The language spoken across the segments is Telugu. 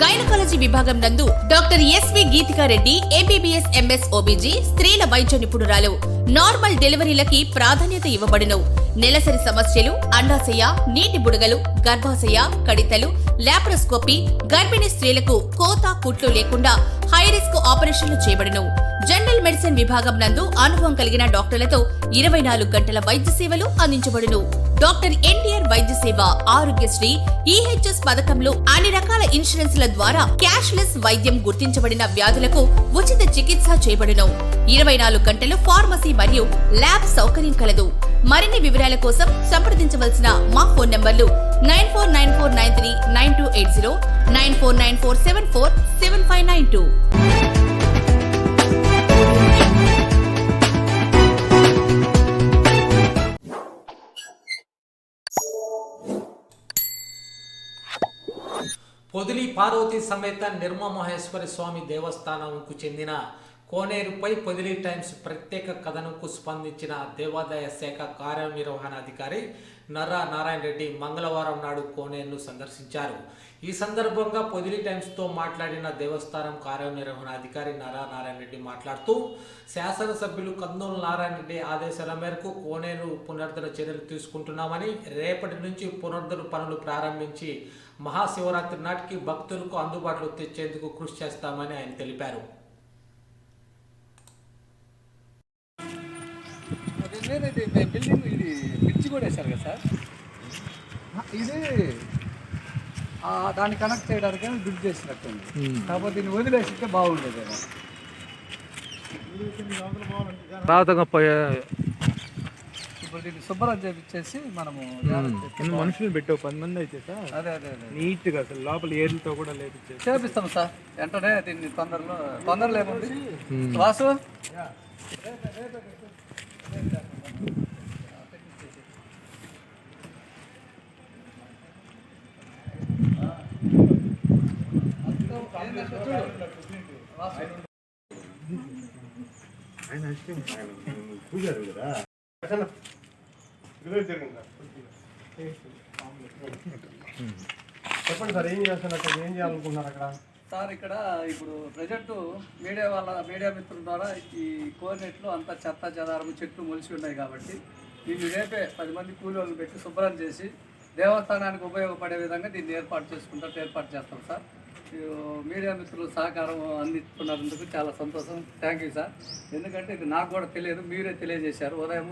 గైనకాలజీ విభాగం నందు doctor S V Geetika Reddy MBBS MS OBG స్త్రీల వైద్య నిపుణురాలు. నార్మల్ డెలివరీలకి ప్రాధాన్యత ఇవ్వబడును నెలసరి సమస్యలు అండాశయ నీటి బుడగలు గర్భాశయ కడితలు లాప్రోస్కోపీ గర్భిణీ స్త్రీలకు కోత కుట్లు లేకుండా హై రిస్క్ ఆపరేషన్లు చేయబడును జనరల్ మెడిసిన్ విభాగం నందు అనుభవం కలిగిన డాక్టర్లతో ఇరవై నాలుగు గంటల వైద్య సేవలు అందించబడును. డాక్టర్ ఎన్టీఆర్ వైద్య సేవ ఆరోగ్యశ్రీ ఈహెచ్ఎస్ పథకంలో అన్ని రకాల ఇన్సూరెన్స్ల ద్వారా క్యాష్ లెస్ వైద్యం గుర్తించబడిన వ్యాధులకు ఉచిత చికిత్స చేయబడును. ఇరవై నాలుగు గంటలు ఫార్మసీ మరియు ల్యాబ్ సౌకర్యం కలదు. మరిన్ని వివరాల కోసం సంప్రదించవలసిన మా ఫోన్ నంబర్లు nine four nine four nine three nine two eight zero nine four nine four seven four seven five nine two. Podili Parvati సమేత నిర్మమహేశ్వరి స్వామి దేవస్థానంకు చెందిన కోనేరుపై పొదిలి టైమ్స్ ప్రత్యేక కథనంకు స్పందించిన దేవాదాయ శాఖ కార్యనిర్వహణాధికారి నర్రా నారాయణ రెడ్డి మంగళవారం నాడు కోనేరును సందర్శించారు. ఈ సందర్భంగా పొదిలి టైమ్స్తో మాట్లాడిన దేవస్థానం కార్యనిర్వహణాధికారి నర్రా నారాయణ రెడ్డి మాట్లాడుతూ శాసనసభ్యులు కందూరు నారాయణ రెడ్డి ఆదేశాల మేరకు కోనేరు పునరుద్ధరణ చర్యలు తీసుకుంటున్నామని రేపటి నుంచి పునరుద్ధరణ పనులు ప్రారంభించి మహాశివరాత్రి నాటికి భక్తులకు అందుబాటులో తెచ్చేందుకు కృషి చేస్తామని ఆయన తెలిపారు. బిల్డింగ్ ఇది బ్రిడ్జ్ కూడా వేశారు కదా సార్? ఇది ఆ, దాన్ని కనెక్ట్ చేయడానికి బ్రిడ్జ్ చేసినట్టుంది కాకపోతే దీన్ని వదిలేసిస్తే బాగుండేది ఇప్పుడు దీన్ని శుభ్రం చేపించేసి మనము చేసి- మనుషులు పెట్టావు? పది మంది అయితే సార్. అదే అదే అదే. నీట్గా అసలు లోపల ఏర్లతో కూడా లేపించారు చేపిస్తాం సార్. వెంటనే దీన్ని తొందరలో తొందరలో ఏముంది వాసు? చెప్పండి సార్ ఏం చేస్తున్నారు ఏం చేయాలనుకుంటున్నారు అక్కడ? సార్ ఇక్కడ ఇప్పుడు ప్రజెంట్ మీడియా వాళ్ళ మీడియా మిత్రుల ద్వారా ఈ కోరినెట్లు అంతా చెత్త చెదారము చెట్లు మొలిచి ఉన్నాయి కాబట్టి దీన్ని రేపే పది మంది కూలి పెట్టి శుభ్రం చేసి దేవస్థానానికి ఉపయోగపడే విధంగా దీన్ని ఏర్పాటు చేసుకుంటారు ఏర్పాటు చేస్తాం సార్. మీడియా మిత్రులు సహకారం అందిస్తున్నందుకు చాలా సంతోషం. థ్యాంక్ యూ సార్ ఎందుకంటే ఇది నాకు కూడా తెలియదు మీరే తెలియజేశారు. ఉదయం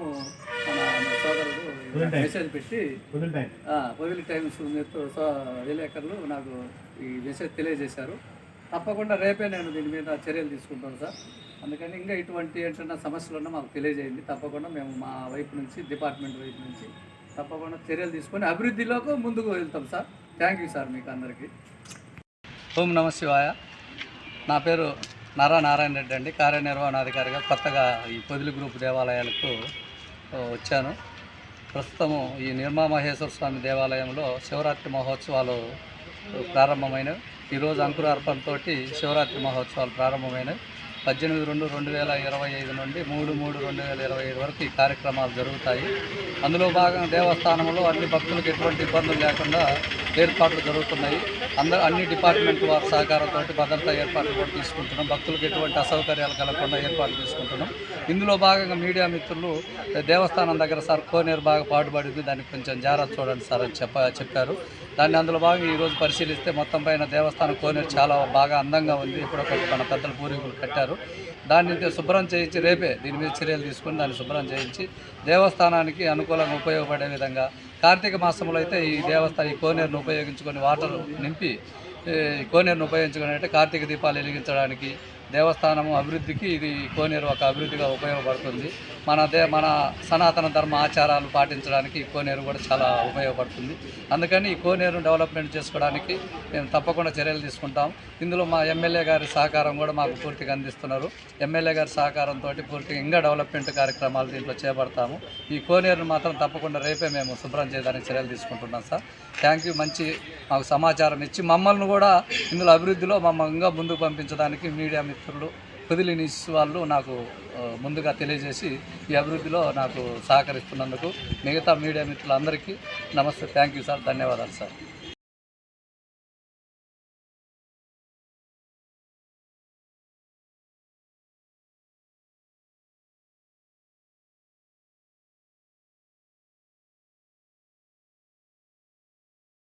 మన సోదరుడు మెసేజ్ పెట్టి వదిలి టైమ్స్ విలేకరులు నాకు ఈ మెసేజ్ తెలియజేశారు. తప్పకుండా రేపే నేను దీని మీద చర్యలు తీసుకుంటాను సార్ అందుకని ఇంకా ఇటువంటి ఏంటన్నా సమస్యలు ఉన్నా మాకు తెలియజేయండి. తప్పకుండా మేము మా వైపు నుంచి డిపార్ట్మెంట్ వైపు నుంచి తప్పకుండా చర్యలు తీసుకొని అభివృద్ధిలోకి ముందుకు వెళ్తాం సార్ థ్యాంక్ యూ సార్ మీకు అందరికీ. ఓం నమ శివాయ. నా పేరు నారా నారాయణ రెడ్డి అండి. కార్యనిర్వహణాధికారిగా కొత్తగా ఈ పొదిలి గ్రూప్ దేవాలయాలకు వచ్చాను. ప్రస్తుతము ఈ నిర్మా మహేశ్వర స్వామి దేవాలయంలో శివరాత్రి మహోత్సవాలు ప్రారంభమైనవి. ఈరోజు అంకురార్పణతో శివరాత్రి మహోత్సవాలు ప్రారంభమైనవి. పద్దెనిమిది రెండు రెండు వేల ఇరవై ఐదు నుండి మూడు మూడు రెండు వేల ఇరవై ఐదు వరకు ఈ కార్యక్రమాలు జరుగుతాయి. అందులో భాగంగా దేవస్థానంలో అన్ని భక్తులకు ఎటువంటి ఇబ్బందులు లేకుండా ఏర్పాట్లు జరుగుతున్నాయి. అందరూ అన్ని డిపార్ట్మెంట్ వారి సహకారంతో భద్రతా ఏర్పాట్లు కూడా తీసుకుంటున్నాం. భక్తులకు ఎటువంటి అసౌకర్యాలు కలగకుండా ఏర్పాట్లు తీసుకుంటున్నాం. ఇందులో భాగంగా మీడియా మిత్రులు దేవస్థానం దగ్గర సార్ కోనేరు బాగా పాటుపడింది దానికి కొంచెం జాగ్రత్త చూడండి సార్ అని చెప్ప చెప్పారు. దాన్ని అందులో భాగంగా ఈరోజు పరిశీలిస్తే మొత్తం పైన దేవస్థానం కోనేరు చాలా బాగా అందంగా ఉంది. ఇప్పుడు మన పెద్దల పూర్వీకులు కట్టారు. దాన్ని శుభ్రం చేయించి రేపే దీని మీద చర్యలు తీసుకుని దాన్ని శుభ్రం చేయించి దేవస్థానానికి అనుకూలంగా ఉపయోగపడే విధంగా కార్తీక మాసంలో అయితే ఈ దేవస్థానం ఈ కోనేరును ఉపయోగించుకొని వాటర్ నింపి ఈ కోనేరును ఉపయోగించుకొని అంటే కార్తీక దీపాలు వెలిగించడానికి దేవస్థానము అభివృద్ధికి ఇది కోనేరు ఒక అభివృద్ధిగా ఉపయోగపడుతుంది. మన దే మన సనాతన ధర్మ ఆచారాలు పాటించడానికి ఈ కోనేరు కూడా చాలా ఉపయోగపడుతుంది. అందుకని ఈ కోనేరును డెవలప్మెంట్ చేసుకోవడానికి మేము తప్పకుండా చర్యలు తీసుకుంటాం. ఇందులో మా ఎమ్మెల్యే గారి సహకారం కూడా మాకు పూర్తిగా అందిస్తున్నారు. ఎమ్మెల్యే గారి సహకారంతో పూర్తిగా ఇంకా డెవలప్మెంట్ కార్యక్రమాలు దీంట్లో చేపడతాము. ఈ కోనేరును మాత్రం తప్పకుండా రేపే మేము శుభ్రం చేయడానికి చర్యలు తీసుకుంటున్నాం సార్. Thank you. మంచి మాకు సమాచారం ఇచ్చి మమ్మల్ని కూడా ఇందులో అభివృద్ధిలో మమ్మల్ని ఇంకా ముందుకు పంపించడానికి మీడియా మిత్రులు పొదిలి వాళ్ళు నాకు ముందుగా తెలియజేసి ఈ అభివృద్ధిలో నాకు సహకరిస్తున్నందుకు మిగతా మీడియా మిత్రులందరికీ నమస్తే. Thank you sir. ధన్యవాదాలు సార్.